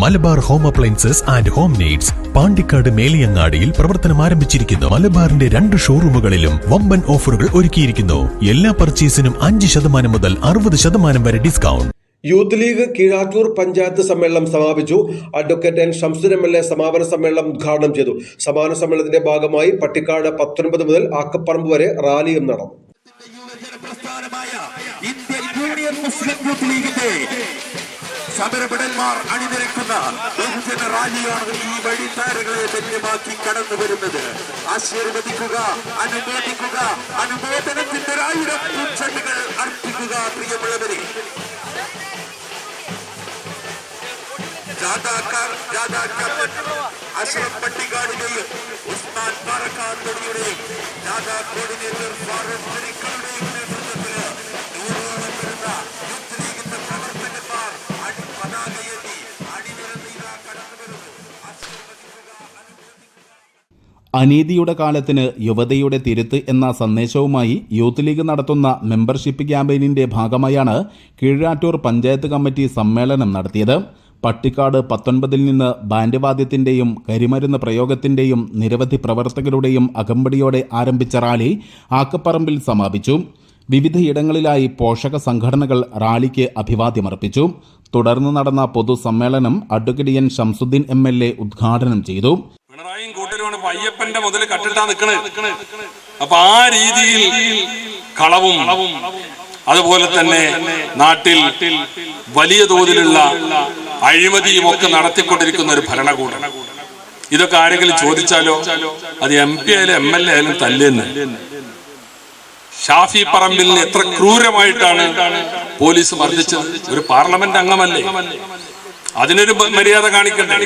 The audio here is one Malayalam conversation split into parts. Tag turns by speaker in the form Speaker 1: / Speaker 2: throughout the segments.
Speaker 1: Malabar home appliances and home needs Pandikkad മേലിയങ്ങാടിയിൽ പ്രവർത്തനം ആരംഭിച്ചിരിക്കുന്നു. മലബാറിന്റെ രണ്ട് ഷോറൂമുകളിലും വമ്പൻ ഓഫറുകൾ ഒരുക്കിയിരിക്കുന്നു. എല്ലാ പർച്ചേസിനും അഞ്ച് ശതമാനം മുതൽ അറുപത് ശതമാനം വരെ discount.
Speaker 2: Youth League Keezhattoor panchayat സമ്മേളനം സമാപിച്ചു. അഡ്വക്കേറ്റ് എൻ ഷംസുൻ എം എൽ എ സമാപന സമ്മേളനം ഉദ്ഘാടനം ചെയ്തു. സമാപന സമ്മേളനത്തിന്റെ ഭാഗമായി പട്ടിക്കാട് പത്തൊൻപത് മുതൽ ആക്കപ്പറമ്പ് വരെ റാലിയും നടന്നു.
Speaker 3: ഇന്ത്യൻ യൂണിയൻ മുസ്ലിം യൂത്ത് ലീഗിന്റെ സമരഭടന്മാർ അണിനിരക്കുന്ന ബഹുജന റാലിയാണ് ഈ വഴിത്താരകളെ ധന്യമാക്കി കടന്നു വരുന്നത്. ആശീർവദിക്കുക അനുമോദിക്കുക അനുമോദനത്തിന്റെ പൂച്ചെണ്ടുകൾ അർപ്പിക്കുക പ്രിയമുള്ളവരെ. ജാഥാക്കാർ ജാഥാക്കാർ അഷ്റഫ് പട്ടിക്കാടിന്റെയും ഉസ്മാൻ പാറക്കാത്തുടിയുടെയും
Speaker 4: അനീതിയുടെ കാലത്തിന് യുവതയുടെ തിരുത്ത് എന്ന സന്ദേശവുമായി യൂത്ത് ലീഗ് നടത്തുന്ന മെമ്പർഷിപ്പ് ക്യാമ്പയിനിന്റെ ഭാഗമായാണ് കീഴാറ്റൂർ പഞ്ചായത്ത് കമ്മിറ്റി സമ്മേളനം നടത്തിയത്. പട്ടിക്കാട് പത്തൊൻപതിൽ നിന്ന് ബാൻഡ് വാദ്യത്തിന്റെയും കരിമരുന്ന് പ്രയോഗത്തിന്റെയും നിരവധി പ്രവർത്തകരുടെയും അകമ്പടിയോടെ ആരംഭിച്ച റാലി ആക്കപ്പറമ്പിൽ സമാപിച്ചു. വിവിധയിടങ്ങളിലായി പോഷക സംഘടനകൾ റാലിക്ക് അഭിവാദ്യമർപ്പിച്ചു. തുടർന്ന് നടന്ന പൊതുസമ്മേളനം advocate N. Shamsudheen M. L. A ഉദ്ഘാടനം ചെയ്തു.
Speaker 5: ഇപ്പൊ അയ്യപ്പന്റെ മുതൽ കട്ടിട്ടാ നിക്കണ്. അപ്പൊ ആ രീതിയിൽ കളവും അതുപോലെ തന്നെ നാട്ടിൽ വലിയ തോതിലുള്ള അഴിമതിയും ഒക്കെ നടത്തിക്കൊണ്ടിരിക്കുന്ന ഒരു ഭരണകൂടം. ഇതൊക്കെ ആരെങ്കിലും ചോദിച്ചാലോ? അത് എം പി ആയാലും എം എൽ എ ആയാലും തല്ലെന്ന്. ഷാഫി പറമ്പിലിന് എത്ര ക്രൂരമായിട്ടാണ് പോലീസ് മർദ്ദിച്ചത്? ഒരു പാർലമെന്റ് അംഗമല്ലേ? അതിനൊരു മര്യാദ കാണിക്കണ്ടേ?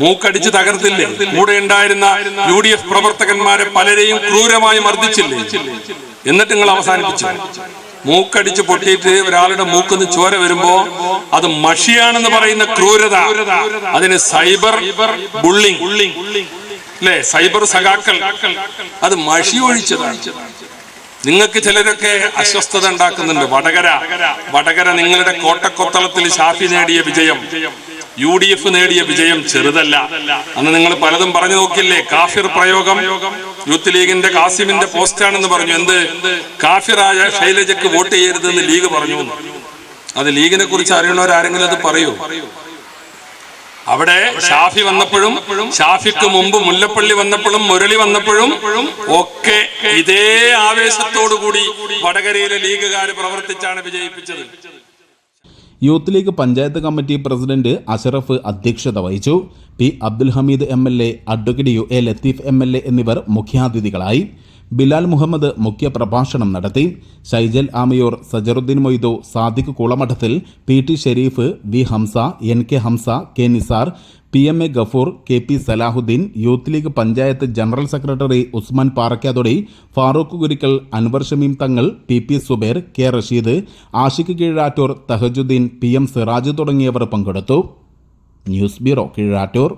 Speaker 5: മൂക്കടിച്ച് തകർത്തില്ലേ? കൂടെ ഉണ്ടായിരുന്ന യു ഡി എഫ് പ്രവർത്തകന്മാരെ പലരെയും ക്രൂരമായി മർദ്ദിച്ചില്ലേ? എന്നിട്ട് നിങ്ങൾ അവസാനിപ്പിച്ചു. മൂക്കടിച്ച് പൊട്ടിയിട്ട് ഒരാളുടെ മൂക്കുന്ന് ചോര വരുമ്പോ അത് മഷിയാണെന്ന് പറയുന്ന ക്രൂരത. അതിന് സൈബർ ബുള്ളിംഗ് അല്ലേ സൈബർ സഖാക്കൾ. അത് മഷി ഒഴിച്ചതാണ്. നിങ്ങൾക്ക് ചിലരൊക്കെ അസ്വസ്ഥത ഉണ്ടാക്കുന്നുണ്ട്. വടകര. വടകര നിങ്ങളുടെ കോട്ടക്കൊത്തളത്തിൽ ഷാഫി നേടിയ വിജയം. യു ഡി എഫ് നേടിയ വിജയം ചെറുതല്ല. അന്ന് നിങ്ങൾ പലതും പറഞ്ഞു നോക്കില്ലേ കാഫിർ പ്രയോഗം. യൂത്ത് ലീഗിന്റെ കാസിമിന്റെ പോസ്റ്റാണെന്ന് പറഞ്ഞു. എന്ത്? കാഫിറായ ശൈലജക്ക് വോട്ട് ചെയ്യരുതെന്ന് ലീഗ് പറഞ്ഞു അത് ലീഗിനെ കുറിച്ച് അറിയണവരാരെങ്കിലും അത് പറയൂ. അവിടെ ഷാഫി വന്നപ്പോഴും ഷാഫിക്ക് മുമ്പ് മുല്ലപ്പള്ളി വന്നപ്പോഴും മുരളി വന്നപ്പോഴും ഒക്കെ ഇതേ ആവേശത്തോടു കൂടി വടകരയിലെ ലീഗുകാർ പ്രവർത്തിച്ചാണ് വിജയിപ്പിച്ചത്.
Speaker 4: Youth League panchayat committee president Ashraf അധ്യക്ഷത വഹിച്ചു. P Abdul Hameed M L A advocate U A Latheef M L A എന്നിവർ മുഖ്യാതിഥികളായി. ബിലാൽ മുഹമ്മദ് മുഖ്യ പ്രഭാഷണം നടത്തി. Saijal Amayur Sajaruddeen Moidu Sadiq Kulamadathil P T Shareef V Hamsa N K Hamsa K Nisar P M A Gafoor K P Salahuddeen Youth League panchayat general secretary Usman Parakkathodi Farooq Gurikkal Anwar Shameem Thangal P P Subair K Rasheed Ashiq Keezhattoor Thahajuddeen P M Siraj തുടങ്ങിയവർ പങ്കെടുത്തു. News bureau Keezhattoor.